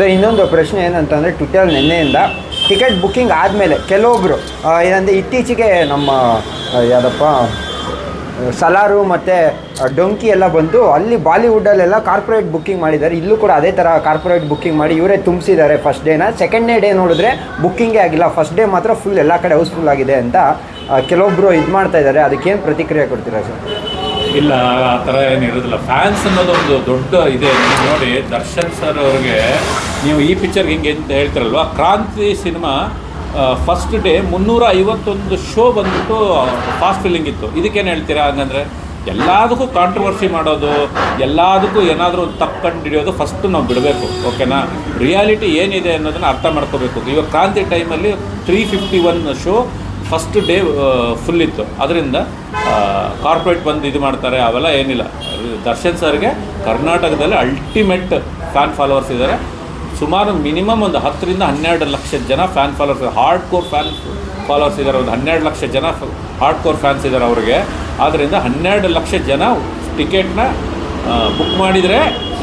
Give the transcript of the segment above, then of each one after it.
So ಇನ್ನೊಂದು ಪ್ರಶ್ನೆ ಏನಂತಂದರೆ ಟ್ವಿಟರ್ ನಿನ್ನೆಯಿಂದ ಟಿಕೆಟ್ ಬುಕ್ಕಿಂಗ್ ಆದಮೇಲೆ ಕೆಲವೊಬ್ಬರು ಏನಂದರೆ ಇತ್ತೀಚೆಗೆ ನಮ್ಮ ಯಾವುದಪ್ಪ, ಸಲಾರು ಮತ್ತು ಡೊಂಕಿ ಎಲ್ಲ ಬಂದು ಅಲ್ಲಿ ಬಾಲಿವುಡಲ್ಲೆಲ್ಲ ಕಾರ್ಪೊರೇಟ್ ಬುಕ್ಕಿಂಗ್ ಮಾಡಿದ್ದಾರೆ. ಇಲ್ಲೂ ಕೂಡ ಅದೇ ಥರ ಕಾರ್ಪೊರೇಟ್ ಬುಕ್ಕಿಂಗ್ ಮಾಡಿ ಇವರೇ ತುಂಬಿಸಿದ್ದಾರೆ ಫಸ್ಟ್ ಡೇನ ಸೆಕೆಂಡ್ ಡೇ ನೋಡಿದ್ರೆ ಬುಕ್ಕಿಂಗೇ ಆಗಿಲ್ಲ. ಫಸ್ಟ್ ಡೇ ಮಾತ್ರ ಫುಲ್ ಎಲ್ಲ ಕಡೆ ಹೌಸ್ಫುಲ್ ಆಗಿದೆ ಅಂತ ಕೆಲವೊಬ್ಬರು ಇದು ಮಾಡ್ತಾ ಇದ್ದಾರೆ. ಅದಕ್ಕೇನು ಪ್ರತಿಕ್ರಿಯೆ ಕೊಡ್ತೀರಾ ಸರ್? ಇಲ್ಲ, ಆ ಥರ ಏನು ಇರೋದಿಲ್ಲ. ಫ್ಯಾನ್ಸ್ ಅನ್ನೋದು ಒಂದು ದೊಡ್ಡ ಇದೆ. ನೋಡಿ, ದರ್ಶನ್ ಸರ್ ಅವ್ರಿಗೆ ನೀವು ಈ ಪಿಕ್ಚರ್ಗೆ ಹಿಂಗೆ ಅಂತ ಹೇಳ್ತಾರಲ್ವ? ಕ್ರಾಂತಿ ಸಿನಿಮಾ ಫಸ್ಟ್ ಡೇ ಮುನ್ನೂರ ಐವತ್ತೊಂದು ಶೋ ಬಂದ್ಬಿಟ್ಟು ಫಾಸ್ಟ್ ಫಿಲ್ಲಿಂಗ್ ಇತ್ತು. ಇದಕ್ಕೇನು ಹೇಳ್ತೀರಾ ಹಂಗಂದ್ರೆ, ಎಲ್ಲದಕ್ಕೂ ಕಾಂಟ್ರವರ್ಸಿ ಮಾಡೋದು, ಎಲ್ಲದಕ್ಕೂ ಏನಾದರೂ ತಪ್ಪು ಕಂಡು ಹಿಡಿಯೋದು ಫಸ್ಟು ನಾವು ಬಿಡಬೇಕು ಓಕೆನಾ ರಿಯಾಲಿಟಿ ಏನಿದೆ ಅನ್ನೋದನ್ನ ಅರ್ಥ ಮಾಡ್ಕೋಬೇಕು. ಇವಾಗ ಕ್ರಾಂತಿ ಟೈಮಲ್ಲಿ three fifty one show first day full ಇತ್ತು. ಅದರಿಂದ ಕಾರ್ಪೊರೇಟ್ ಬಂದು ಇದು ಮಾಡ್ತಾರೆ, ಅವೆಲ್ಲ ಏನಿಲ್ಲ. ದರ್ಶನ್ ಸರ್ಗೆ ಕರ್ನಾಟಕದಲ್ಲಿ ಅಲ್ಟಿಮೇಟ್ ಫ್ಯಾನ್ ಫಾಲೋವರ್ಸ್ ಇದ್ದಾರೆ. ಸುಮಾರು ಮಿನಿಮಮ್ ಒಂದು ಹತ್ತರಿಂದ ಹನ್ನೆರಡು ಲಕ್ಷ ಜನ fan followers hardcore fan followers ಇದ್ದಾರೆ. ಒಂದು ಹನ್ನೆರಡು ಲಕ್ಷ ಜನ ಹಾರ್ಡ್ ಕೋರ್ ಫ್ಯಾನ್ಸ್ ಇದ್ದಾರೆ ಅವ್ರಿಗೆ. ಆದ್ದರಿಂದ ಹನ್ನೆರಡು ಲಕ್ಷ ಜನ ಟಿಕೆಟ್ನ ಬುಕ್ ಮಾಡಿದರೆ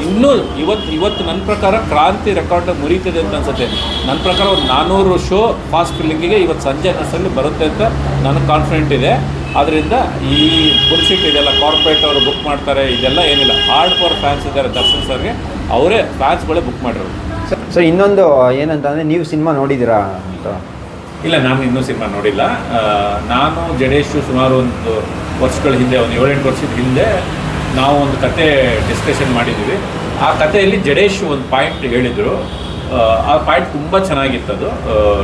ಇನ್ನೂ ಇವತ್ತು ಇವತ್ತು ನನ್ನ ಪ್ರಕಾರ ಕ್ರಾಂತಿ ರೆಕಾರ್ಡ್ ಮುರಿತದೆ ಅಂತ ಅನ್ಸುತ್ತೆ. ನನ್ನ ಪ್ರಕಾರ ಒಂದು ನಾನ್ನೂರು ಶೋ ಫಾಸ್ಟ್ ಫಿಲ್ಲಿಂಗಿಗೆ ಇವತ್ತು ಸಂಜೆ ನಸಲ್ಲಿ ಬರುತ್ತೆ ಅಂತ ನನಗೆ ಕಾನ್ಫಿಡೆಂಟ್ ಇದೆ. ಆದ್ದರಿಂದ ಈ ಬುಲ್ಶಿಟ್ ಇದೆಲ್ಲ ಕಾರ್ಪೊರೇಟ್ ಅವರು ಬುಕ್ ಮಾಡ್ತಾರೆ ಇದೆಲ್ಲ ಏನಿಲ್ಲ. ಹಾರ್ಡ್ ಫಾರ್ ಫ್ಯಾನ್ಸ್ ಇದ್ದಾರೆ ದರ್ಶನ್ ಸರ್ಗೆ. ಅವರೇ ಫ್ಯಾನ್ಸ್ಗಳೇ ಬುಕ್ ಮಾಡಿರೋದು. ಸೊ ಇನ್ನೊಂದು ಏನಂತಂದರೆ ನೀವು ಸಿನಿಮಾ ನೋಡಿದ್ದೀರಾ ಅಂತ? ಇಲ್ಲ ನಾನು ಇನ್ನೂ ಸಿನಿಮಾ ನೋಡಿಲ್ಲ. ನಾನು ಜಡೇಶು ಸುಮಾರು ಒಂದು ವರ್ಷಗಳ ಹಿಂದೆ ಒಂದು ಏಳೆಂಟು ವರ್ಷದ ಹಿಂದೆ ನಾವು ಒಂದು ಕತೆ ಡಿಸ್ಕಷನ್ ಮಾಡಿದ್ದೀವಿ. ಆ ಕಥೆಯಲ್ಲಿ ಜಡೇಶ್ ಒಂದು ಪಾಯಿಂಟ್ ಹೇಳಿದರು. ಆ, ಪಾಯಿಂಟ್ ತುಂಬ ಅದು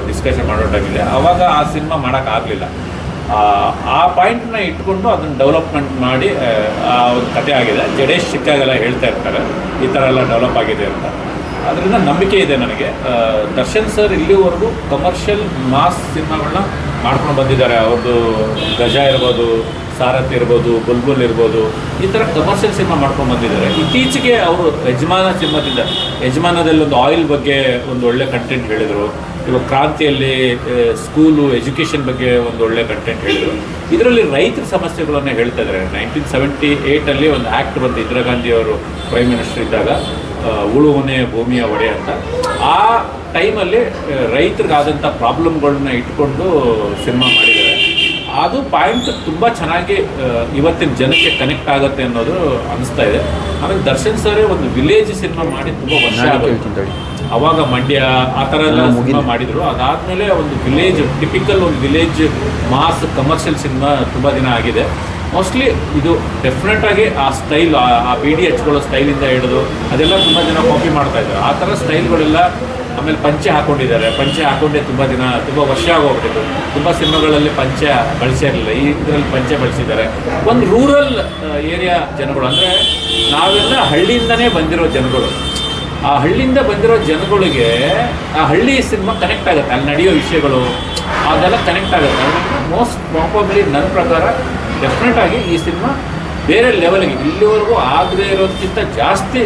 ಡಿಸ್ಕಷನ್ ಮಾಡೋ ಟೈಮಲ್ಲಿ ಆವಾಗ ಆ ಸಿನಿಮಾ ಮಾಡೋಕ್ಕಾಗಲಿಲ್ಲ ಆ ಪಾಯಿಂಟ್ನ ಇಟ್ಕೊಂಡು ಅದನ್ನು ಡೆವಲಪ್ಮೆಂಟ್ ಮಾಡಿ ಆ ಒಂದು ಕತೆ ಆಗಿದೆ. ಜಡೇಶ್ ಚಿಕ್ಕಾಗೆಲ್ಲ ಹೇಳ್ತಾ ಇರ್ತಾರೆ. ಈ ಥರ ಎಲ್ಲ ಡೆವಲಪ್ ಆಗಿದೆ ಅಂತ. ಅದರಿಂದ ನಂಬಿಕೆ ಇದೆ ನನಗೆ. ದರ್ಶನ್ ಸರ್ ಇಲ್ಲಿವರೆಗೂ ಕಮರ್ಷಿಯಲ್ ಮಾಸ್ ಸಿನಿಮಾಗಳನ್ನ ಮಾಡ್ಕೊಂಡು ಬಂದಿದ್ದಾರೆ. ಅವ್ರದ್ದು ಗಜ ಇರ್ಬೋದು ಸಾರತ್ ಇರ್ಬೋದು, ಬುಲ್ಬುಲ್ ಇರ್ಬೋದು, ಈ ಥರ ಕಮರ್ಷಿಯಲ್ ಸಿನಿಮಾ ಮಾಡ್ಕೊಂಡು ಬಂದಿದ್ದಾರೆ. ಇತ್ತೀಚೆಗೆ ಅವರು ಯಜಮಾನ ಸಿನಿಮಾದಿಂದ, ಯಜಮಾನದಲ್ಲಿ ಒಂದು ಆಯಿಲ್ ಬಗ್ಗೆ ಒಂದು ಒಳ್ಳೆ ಕಂಟೆಂಟ್ ಹೇಳಿದರು. ಇವಾಗ ಕ್ರಾಂತಿಯಲ್ಲಿ ಸ್ಕೂಲು ಎಜುಕೇಷನ್ ಬಗ್ಗೆ ಒಂದು ಒಳ್ಳೆ ಕಂಟೆಂಟ್ ಹೇಳಿದರು. ಇದರಲ್ಲಿ ರೈತರ ಸಮಸ್ಯೆಗಳನ್ನು ಹೇಳ್ತಾ ಇದ್ದಾರೆ. ನೈನ್ಟೀನ್ ಸೆವೆಂಟಿ ಏಯ್ಟಲ್ಲಿ ಒಂದು ಆ್ಯಕ್ಟ್ ಬಂತು, ಇಂದಿರಾ ಗಾಂಧಿ ಅವರು ಪ್ರೈಮ್ ಮಿನಿಸ್ಟರ್ ಇದ್ದಾಗ. ಉಳುವನೆ ಭೂಮಿಯ ಒಡೆ ಅಂತ. ಆ ಟೈಮಲ್ಲಿ ರೈತರಿಗಾದಂಥ ಪ್ರಾಬ್ಲಮ್ಗಳನ್ನ ಇಟ್ಕೊಂಡು ಸಿನಿಮಾ ಮಾಡಿದ್ದಾರೆ. ಅದು ಪಾಯಿಂಟ್ ತುಂಬ ಚೆನ್ನಾಗಿ ಇವತ್ತಿನ ಜನಕ್ಕೆ ಕನೆಕ್ಟ್ ಆಗುತ್ತೆ ಅನ್ನೋದು ಅನಿಸ್ತಾ ಇದೆ. ಆಮೇಲೆ ದರ್ಶನ್ ಸರೇ ಒಂದು ವಿಲೇಜ್ ಸಿನಿಮಾ ಮಾಡಿ ತುಂಬ ವರ್ಷ ಆಗುತ್ತೆ ಅವಾಗ ಮಂಡ್ಯ ಆ ಥರ ಎಲ್ಲ ಸಿನಿಮಾ ಮಾಡಿದರು ಮಾಡಿದ್ರು. ಅದಾದಮೇಲೆ ಒಂದು ವಿಲೇಜ್ ಟಿಪಿಕಲ್ ಒಂದು ವಿಲೇಜ್ ಮಾಸ್ ಕಮರ್ಷಿಯಲ್ ಸಿನಿಮಾ ತುಂಬ ದಿನ ಆಗಿದೆ. ಮೋಸ್ಟ್ಲಿ ಇದು ಡೆಫಿನೆಟ್ ಆಗಿ ಆ ಸ್ಟೈಲ್ ಆ ಬಿ ಡಿ ಸ್ಟೈಲ್ ಸ್ಟೈಲಿಂದ ಹಿಡಿದು ಅದೆಲ್ಲ ತುಂಬ ಜನ ಕಾಪಿ ಮಾಡ್ತಾ ಇದ್ದಾರೆ. ಆ ಥರ ಸ್ಟೈಲ್ಗಳೆಲ್ಲ ಆಮೇಲೆ ಪಂಚೆ ಹಾಕೊಂಡಿದ್ದಾರೆ. ಪಂಚೆ ಹಾಕೊಂಡೇ ತುಂಬ ದಿನ, ತುಂಬ ವರ್ಷ ಆಗೋಗ್ಬಿಟ್ಟಿತ್ತು. ತುಂಬ ಸಿನಿಮಾಗಳಲ್ಲಿ ಪಂಚೆ ಬಳಸಿರಲಿಲ್ಲ ಈ ಇದರಲ್ಲಿ ಪಂಚೆ ಬಳಸಿದ್ದಾರೆ. ಒಂದು ರೂರಲ್ ಏರಿಯಾ ಜನಗಳು, ಅಂದರೆ ನಾವೆಲ್ಲ ಹಳ್ಳಿಯಿಂದನೇ ಬಂದಿರೋ ಜನಗಳು. ಆ ಹಳ್ಳಿಯಿಂದ ಬಂದಿರೋ ಜನಗಳಿಗೆ ಆ ಹಳ್ಳಿ ಸಿನಿಮಾ ಕನೆಕ್ಟ್ ಆಗುತ್ತೆ. ಅಲ್ಲಿ ನಡೆಯೋ ವಿಷಯಗಳು, ಅದೆಲ್ಲ ಕನೆಕ್ಟ್ ಆಗುತ್ತೆ. ಮೋಸ್ಟ್ ಪ್ರಾಬಬ್ಲಿ ನನ್ನ ಪ್ರಕಾರ ಡೆಫಿನೆಟ್ ಆಗಿ ಈ ಸಿನಿಮಾ ಬೇರೆ ಲೆವೆಲ್ಗೆ ಇಲ್ಲಿವರೆಗೂ ಆಗದೇ ಇರೋದಕ್ಕಿಂತ ಜಾಸ್ತಿ